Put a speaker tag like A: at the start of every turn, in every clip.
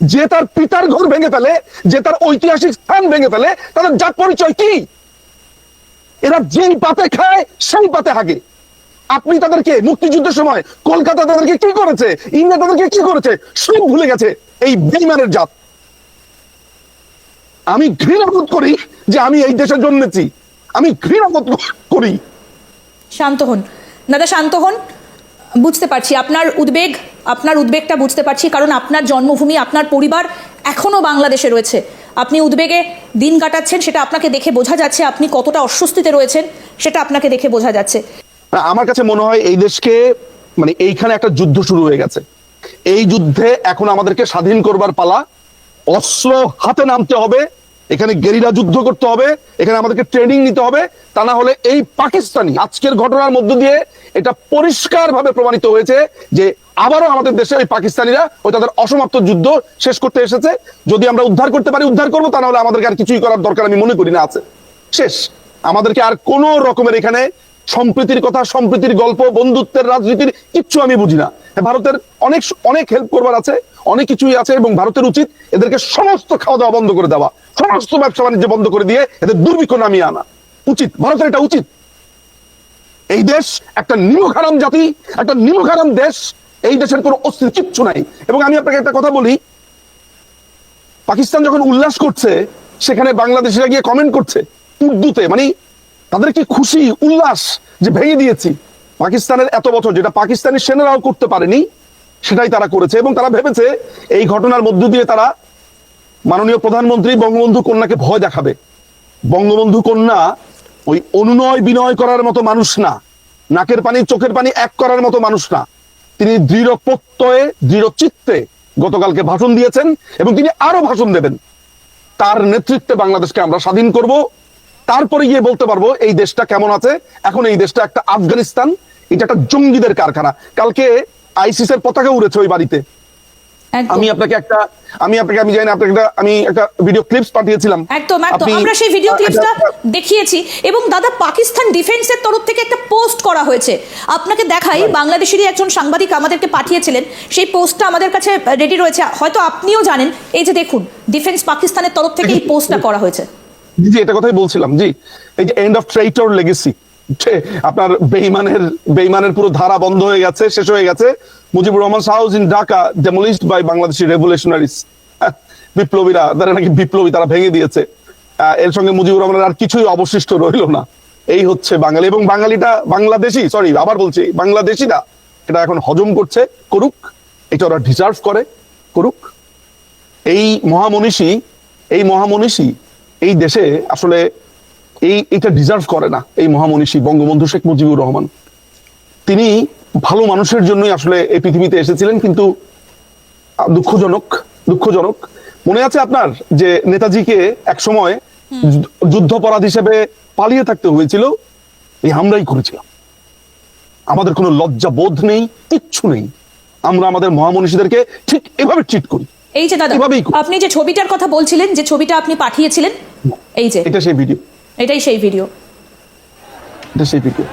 A: যে তার পিতার ঘর ভেঙে ফেলে, যে তার ঐতিহাসিক স্থান ভেঙে ফেলে, তাদের জাত পরিচয় কি? এরা যেই পাতে খায়, সেই পাতে হাগে। আপনি তাদেরকে মুক্তিযুদ্ধের সময় কলকাতা তাদেরকে কি করেছে, ইন্ডিয়া তাদেরকে কি করেছে, সব ভুলে গেছে এই বেইমানের জাত। আমি ঘৃণা বোধ করি যে আমি এই দেশে জন্মেছি আমি ঘৃণা বোধ করি।
B: শান্ত হন। দাদা, শান্ত হন। বুঝতে পারছি, আপনার উদ্বেগ আপনার উদ্বেগটা বুঝতে পারছি, কারণ আপনার জন্মভূমি, আপনার পরিবার এখনও বাংলাদেশে রয়েছে। আপনি উদ্বেগে দিন কাটাচ্ছেন, সেটা আপনাকে দেখে বোঝা যাচ্ছে আপনি কতটা অস্বস্তিতে রয়েছেন, সেটা আপনাকে দেখে বোঝা যাচ্ছে।
A: আমার কাছে মনে হয় এই দেশকে মানে এইখানে একটা যুদ্ধ শুরু হয়ে গেছে। এই যুদ্ধে এখন আমাদেরকে স্বাধীন করবার পালা, অস্ত্র হাতে নামতে হবে, এখানে গেরিলা যুদ্ধ করতে হবে, এখানে আমাদেরকে ট্রেনিং নিতে হবে, তা না হলে এই পাকিস্তানি আজকের ঘটনার মধ্য দিয়ে এটা পরিষ্কার ভাবে প্রমাণিত হয়েছে যে আবারও আমাদের দেশে ওই পাকিস্তানিরা ওই তাদের অসমাপ্ত যুদ্ধ শেষ করতে এসেছে। যদি আমরা উদ্ধার করতে পারি, উদ্ধার করব, তা না হলে আমাদেরকে আর কিছুই করার দরকার আমি মনে করি না আছে। শেষ। আমাদেরকে আর কোন রকমের এখানে সম্প্রীতির কথা, সম্প্রীতির গল্প, বন্ধুত্বের, রাজনীতির কিচ্ছু আমি বুঝি না। ভারতের অনেক অনেক হেল্প করবার আছে, অনেক কিছুই আছে এবং ভারতের উচিত এদেরকে সমস্ত খাওয়া দাওয়া বন্ধ করে দেওয়া। সমস্ত ব্যবসা বাণিজ্য বন্ধ করে দিয়ে এদের দুর্ভিক্ষ নামিয়ে আনা। উচিত। ভারতের এটা উচিত। এই দেশ একটা নিমখারাম জাতি, একটা নিমখারাম দেশ। এই দেশের কোনো অস্তিত্ব কিচ্ছু নাই। এবং আমি আপনাকে একটা কথা বলি, পাকিস্তান যখন উল্লাস করছে, সেখানে বাংলাদেশিরা গিয়ে কমেন্ট করছে, উর্দুতে মানে তাদের কি খুশি, উল্লাস যে ভেঙে দিয়েছি। পাকিস্তানের এত বছর যেটা পাকিস্তানি সেনারাও করতে পারেনি, সেটাই তারা করেছে এবং তারা ভেবেছে এই ঘটনার মধ্য দিয়ে তারা মাননীয় প্রধানমন্ত্রী বঙ্গবন্ধু কন্যাকে ভয় দেখাবে। বঙ্গবন্ধু কন্যা ওই অনুনয় বিনয় করার মতো মানুষ না। নাকের পানি, চোখের পানি এক করার মতো মানুষ না। তিনি দৃঢ় প্রত্যয়ে, দৃঢ় চিত্তে গতকালকে ভাষণ দিয়েছেন এবং তিনি আরও ভাষণ দেবেন। তার নেতৃত্বে বাংলাদেশকে আমরা স্বাধীন করব। তারপরে গিয়ে বলতে পারব, এই দেশটা কেমন আছে? এখন এই দেশটা একটা আফগানিস্তান। এটা একটা জঙ্গিদের কারখানা। কালকে আইসিসের পতাকা উড়েছে ওই বাড়িতে। আমি আপনাকে একটা আমি আপনাকে আমি জানি আপনাকে একটা- আমি একটা ভিডিও ক্লিপস পাঠিয়েছিলাম।
B: একদম একদম। আমরা সেই ভিডিও ক্লিপসটা দেখিয়েছি এবং দাদা পাকিস্তান ডিফেন্সের তরফ থেকে একটা পোস্ট করা হয়েছে। আপনাকে দেখাই বাংলাদেশেরই একজন সাংবাদিক আমাদেরকে পাঠিয়েছিলেন। সেই পোস্টটা আমাদের কাছে রেডি রয়েছে। হয়তো আপনিও জানেন এই যে দেখুন ডিফেন্স পাকিস্তানের তরফ থেকে এই পোস্টটা করা হয়েছে।
A: জি জি এটা কথাই বলছিলাম জি। এই যে এন্ড অফ ট্রেইটর লেগেসি আপনার বেইমানের বেইমানের পুরো ধারা বন্ধ হয়ে গেছে, শেষ হয়ে গেছে। Mujibur Rahman house in Dhaka demolished by Bangladeshi revolutionaries বিপ্লবীরা, তারা নাকি বিপ্লবী, তারা ভেঙে দিয়েছে। এর সঙ্গে মুজিবুর রহমানের আর কিছুই অবশিষ্ট রইল না। এই হচ্ছে বাঙালি, এবং বাঙালিটা বাংলাদেশি সরি আবার বলছি, বাংলাদেশিরা এটা এখন হজম করছে, করুক, এটা ওরা ডিজার্ভ করে, করুক। এই মহামনীষী এই মহামনীষী, এই দেশে আসলে এই এটা ডিজার্ভ করে না এই মহামনীষী বঙ্গবন্ধু শেখ মুজিবুর রহমান। তিনি ভালো মানুষের জন্যই আসলে এই পৃথিবীতে এসেছিলেন কিন্তু দুঃখজনক দুঃখজনক। মনে আছে আপনার যে নেতাজিকে এক সময় যুদ্ধপরাধ হিসেবে পালিয়ে থাকতে হয়েছিল? এই আমরাই করেছিলাম। আমাদের কোনো লজ্জা বোধ নেই কিচ্ছু নেই। আমরা আমাদের মহামনীষীদেরকে ঠিক এভাবে ট্রিট করি।
B: এই যে দাদা আপনি যে ছবিটার কথা বলছিলেন যে ছবিটা আপনি পাঠিয়েছিলেন এই যে।
A: এটা সেই ভিডিও
B: এটাই সেই ভিডিও
A: এটা সেই ভিডিও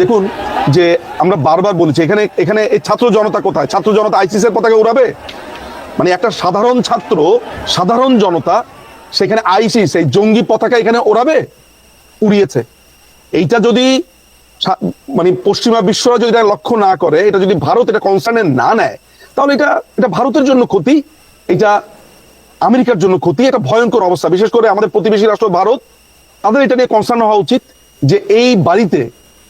A: দেখুন, যে আমরা বারবার বলেছি, এখানে এখানে এই ছাত্র জনতা কোথায়? ছাত্র জনতা আইসিস এর পতাকা উড়াবে? মানে একটা সাধারণ ছাত্র, সাধারণ জনতা, সেখানে আইসিস এই জঙ্গি পতাকা এখানে ওড়াবে? উড়িয়েছে। এইটা যদি মানে পশ্চিমা বিশ্বরা যদি এটা লক্ষ্য না করে, এটা যদি ভারত এটা কনসার্নে না নেয়, তাহলে এটা এটা ভারতের জন্য ক্ষতি, এটা আমেরিকার জন্য ক্ষতি, এটা ভয়ঙ্কর অবস্থা। বিশেষ করে আমাদের প্রতিবেশী রাষ্ট্র ভারত তাদের এটা নিয়ে কনসার্ন হওয়া উচিত যে এই বাড়িতে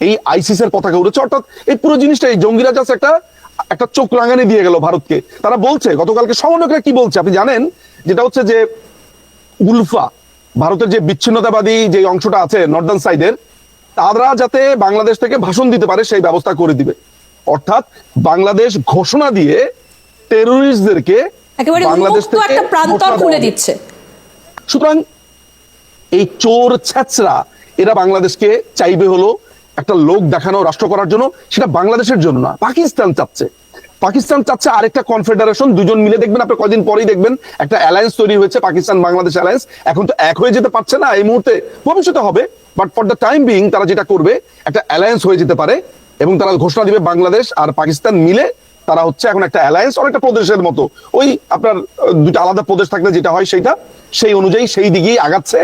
A: এই আইসিস এর পতাকা উড়েছে। অর্থাৎ এই পুরো জিনিসটা এই জঙ্গিরা জাস্ট একটা একটা চোখ রাঙানি দিয়ে গেল ভারতকে। তারা বলছে গতকালকে সমন্বয়করা কি বলছে? আপনি জানেন যেটা হচ্ছে যে উলফা ভারতের যে বিচ্ছিন্নতাবাদী যে অংশটা আছে নর্দার্ন সাইডের তারা যাতে বাংলাদেশ থেকে ভাষণ দিতে পারে সেই ব্যবস্থা করে দিবে। অর্থাৎ বাংলাদেশ ঘোষণা দিয়ে টেরোরিস্টদেরকে বাংলাদেশ থেকে
B: একটা প্রান্তর খুলে দিচ্ছে।
A: সুতরাং এই চোর ছ্যাচরা এরা বাংলাদেশকে চাইবে হলো একটা লোক দেখানো, রাষ্ট্র করার জন্য, সেটা বাংলাদেশের জন্য না, পাকিস্তান চাচ্ছে। পাকিস্তান চাচ্ছে আরেকটা কনফেডারেশন, দুজন মিলে দেখবেন, আপনি কদিন পরেই দেখবেন, একটা অ্যালায়েন্স তৈরি হয়েছে পাকিস্তান বাংলাদেশ অ্যালায়েন্স। এখন তো এক হয়ে যেতে পারছে না এই মুহূর্তে, ভবিষ্যতে হবে but for the time being তারা যেটা করবে, একটা অ্যালায়েন্স হয়ে যেতে পারে, এবং তারা ঘোষণা দিবে বাংলাদেশ আর পাকিস্তান মিলে তারা হচ্ছে এখন একটা অ্যালায়েন্স, অনেকটা প্রদেশের মতো। ওই আপনার দুটো আলাদা প্রদেশ থাকলে যেটা হয় সেটা সেই অনুযায়ী সেই দিকেই আগাচ্ছে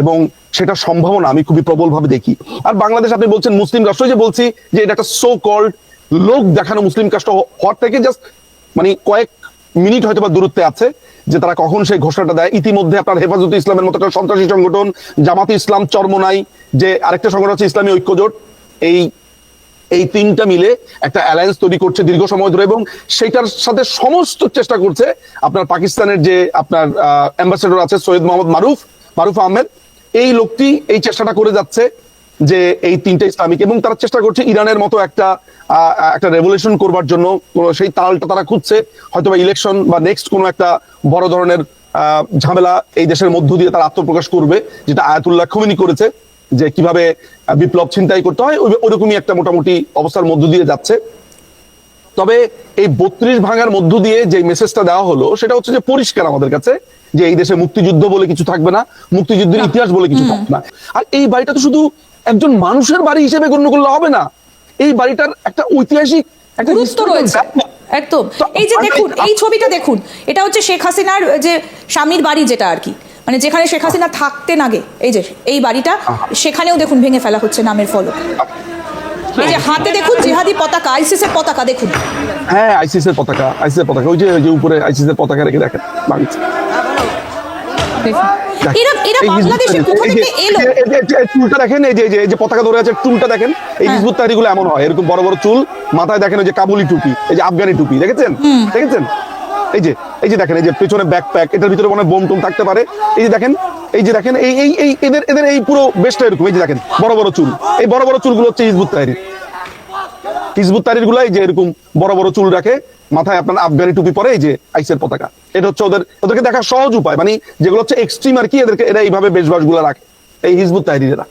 A: এবং সেটা সম্ভাবনা আমি খুবই প্রবলভাবে দেখি। আর বাংলাদেশ আপনি বলছেন মুসলিম রাষ্ট্র যে বলছি যে এটা একটা সো কল্ড লোক দেখানো মুসলিম রাষ্ট্র হওয়ার থেকে জাস্ট মানে কয়েক মিনিট হয়তো বা দূরত্বে আছে, যে তারা কখন সেই ঘোষণাটা দেয়। ইতিমধ্যে আপনার হেফাজত ইসলামের মতো একটা সন্ত্রাসী সংগঠন, জামাতে ইসলাম, চরমনাই, যে আরেকটা সংগঠন আছে, ইসলামী ঐক্যজোট, এই এই তিনটা মিলে একটা অ্যালায়েন্স তৈরি করছে দীর্ঘ সময় ধরে এবং সেটার সাথে সমস্ত চেষ্টা করছে আপনার পাকিস্তানের যে আপনার অ্যাম্বাসেডর আছে, সৈয়দ মোহাম্মদ মারুফ মারুফ আহমেদ এই লোকটি এই চেষ্টাটা করে যাচ্ছে যে এই তিনটা ইসলামিক এবং তারা চেষ্টা করছে ইরানের মতো একটা একটা রেভলিউশন করবার জন্য। সেই তালটা তারা খুঁজছে। হয়তো বা ইলেকশন বা নেক্সট কোনো একটা বড় ধরনের ঝামেলা এই দেশের মধ্য দিয়ে তারা আত্মপ্রকাশ করবে, যেটা আয়াতুল্লাহ খমিনি করেছে যে কীভাবে বিপ্লব ছিনতাই করতে হয়। ওরকমই একটা মোটামুটি অবস্থার মধ্য দিয়ে যাচ্ছে। তবে এই বত্রিশ ভাঙার মধ্য দিয়ে যে মেসেজটা দেওয়া হলো সেটা হচ্ছে যে পরিষ্কার আমাদের কাছে যে এই দেশে মুক্তিযুদ্ধ বলে কিছু থাকবে না মুক্তিযুদ্ধের ইতিহাস বলে কিছু থাকবে না। আর এই বাড়িটা তো শুধু একজন মানুষের বাড়ি হিসেবে গণ্য করলে হবে না। এই বাড়িটার একটা ঐতিহাসিক একটা
B: গুরুত্ব রয়েছে। একদম। এই যে দেখুন এই ছবিটা দেখুন এটা হচ্ছে শেখ হাসিনার যে স্বামীর বাড়ি যেটা আর কি। মানে যেখানে শেখ হাসিনা থাকতেন আগে এই যে এই বাড়িটা সেখানেও দেখুন ভেঙে ফেলা হচ্ছে নামের ফলক। এই যে হাতে দেখুন জিহাদি পতাকা আইসিসের পতাকা দেখুন।
A: হ্যাঁ আইসিস এর পতাকা আইসিস এর পতাকা। ওই যে ওই যে উপরে আইসিস এর পতাকা রেখে দেখেন বাংলাদেশ।
B: এরা এরা
A: এই হিজবুত
B: বাংলাদেশে
A: তাহরির-
B: কোথা থেকে এলো?
A: এই যে- এই যে- এই যে চুলটা দেখেন এই যে এই যে- পতাকা ধরে আছে চুলটা দেখেন এই
B: হ্যাঁ।
A: হিজবুত তাহরিগুলো এমন হয়। এরকম বড় বড় চুল মাথায় দেখেন ওই যে কাবুলি টুপি এই যে আফগানি টুপি দেখেছেন? দেখেছেন? এই যে এই যে দেখেন এই যে পেছনে ব্যাকপ্যাক এটার ভিতরে মনে বোম টোম থাকতে পারে। এই যে দেখেন এই যে দেখেন, এই এই এই, এদের এদের এই পুরো বেশটা এরকম, এই যে দেখেন, বড় বড় চুল। এই বড় বড় চুলগুলো হচ্ছে হিজবুত তাহরির। হিজবুত তাহরির গুলাই যে এরকম বড় বড় চুল রাখে, মাথায় আপনার আফগানি টুপি পরে এই যে আইসের পতাকা। এটা হচ্ছে ওদের, ওদেরকে দেখার সহজ উপায়। মানে যেগুলো হচ্ছে এক্সট্রিম আর কি, এদেরকে, এরা এইভাবে বেশবাসগুলো রাখে। এই হিজবুত তাহরিরা